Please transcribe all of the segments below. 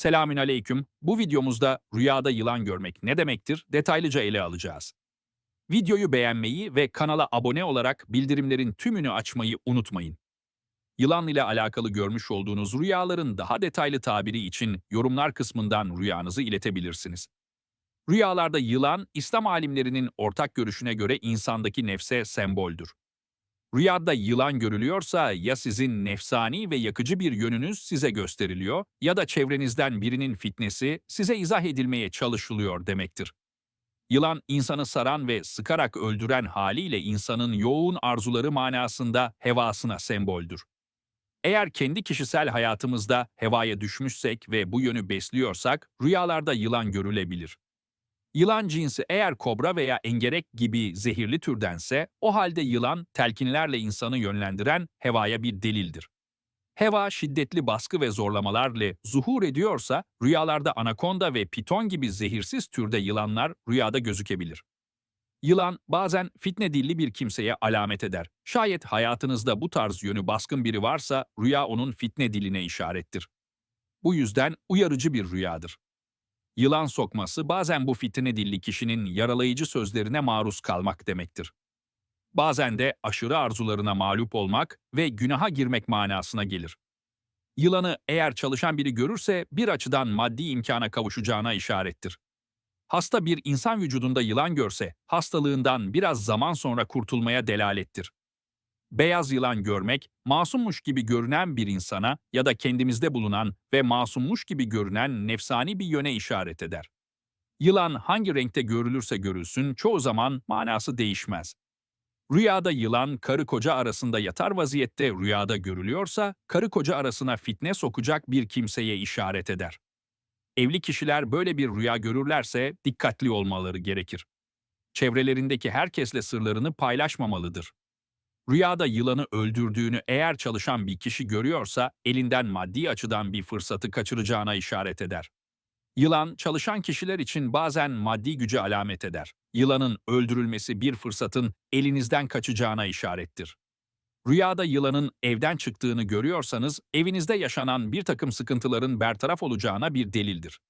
Selamünaleyküm. Bu videomuzda rüyada yılan görmek ne demektir detaylıca ele alacağız. Videoyu beğenmeyi ve kanala abone olarak bildirimlerin tümünü açmayı unutmayın. Yılan ile alakalı görmüş olduğunuz rüyaların daha detaylı tabiri için yorumlar kısmından rüyanızı iletebilirsiniz. Rüyalarda yılan, İslam alimlerinin ortak görüşüne göre insandaki nefse semboldür. Rüyada yılan görülüyorsa ya sizin nefsani ve yakıcı bir yönünüz size gösteriliyor ya da çevrenizden birinin fitnesi size izah edilmeye çalışılıyor demektir. Yılan insanı saran ve sıkarak öldüren haliyle insanın yoğun arzuları manasında hevasına semboldür. Eğer kendi kişisel hayatımızda hevaya düşmüşsek ve bu yönü besliyorsak rüyalarda yılan görülebilir. Yılan cinsi eğer kobra veya engerek gibi zehirli türdense, o halde yılan telkinlerle insanı yönlendiren hevaya bir delildir. Heva şiddetli baskı ve zorlamalarla zuhur ediyorsa, rüyalarda anakonda ve piton gibi zehirsiz türde yılanlar rüyada gözükebilir. Yılan bazen fitne dilli bir kimseye alamet eder. Şayet hayatınızda bu tarz yönü baskın biri varsa rüya onun fitne diline işarettir. Bu yüzden uyarıcı bir rüyadır. Yılan sokması bazen bu fitne dilli kişinin yaralayıcı sözlerine maruz kalmak demektir. Bazen de aşırı arzularına mağlup olmak ve günaha girmek manasına gelir. Yılanı eğer çalışan biri görürse bir açıdan maddi imkana kavuşacağına işarettir. Hasta bir insan vücudunda yılan görse hastalığından biraz zaman sonra kurtulmaya delalettir. Beyaz yılan görmek, masummuş gibi görünen bir insana ya da kendimizde bulunan ve masummuş gibi görünen nefsani bir yöne işaret eder. Yılan hangi renkte görülürse görülsün çoğu zaman manası değişmez. Rüyada yılan karı koca arasında yatar vaziyette rüyada görülüyorsa, karı koca arasına fitne sokacak bir kimseye işaret eder. Evli kişiler böyle bir rüya görürlerse dikkatli olmaları gerekir. Çevrelerindeki herkesle sırlarını paylaşmamalıdır. Rüyada yılanı öldürdüğünü eğer çalışan bir kişi görüyorsa elinden maddi açıdan bir fırsatı kaçıracağına işaret eder. Yılan çalışan kişiler için bazen maddi gücü alamet eder. Yılanın öldürülmesi bir fırsatın elinizden kaçacağına işarettir. Rüyada yılanın evden çıktığını görüyorsanız evinizde yaşanan bir takım sıkıntıların bertaraf olacağına bir delildir.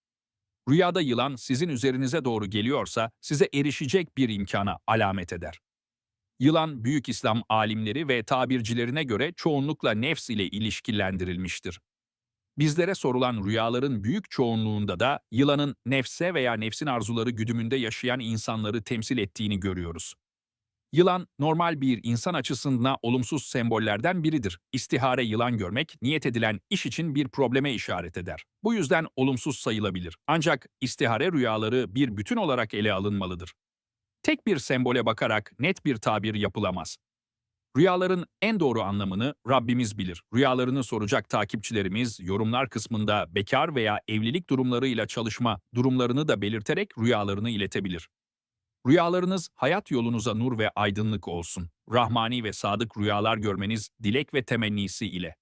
Rüyada yılan sizin üzerinize doğru geliyorsa size erişecek bir imkana alamet eder. Yılan büyük İslam alimleri ve tabircilerine göre çoğunlukla nefs ile ilişkilendirilmiştir. Bizlere sorulan rüyaların büyük çoğunluğunda da yılanın nefse veya nefsin arzuları güdümünde yaşayan insanları temsil ettiğini görüyoruz. Yılan, normal bir insan açısından olumsuz sembollerden biridir. İstihare yılan görmek, niyet edilen iş için bir probleme işaret eder. Bu yüzden olumsuz sayılabilir. Ancak istihare rüyaları bir bütün olarak ele alınmalıdır. Tek bir sembole bakarak net bir tabir yapılamaz. Rüyaların en doğru anlamını Rabbimiz bilir. Rüyalarını soracak takipçilerimiz yorumlar kısmında bekar veya evlilik durumlarıyla çalışma durumlarını da belirterek rüyalarını iletebilir. Rüyalarınız hayat yolunuza nur ve aydınlık olsun. Rahmani ve sadık rüyalar görmeniz dilek ve temennisi ile.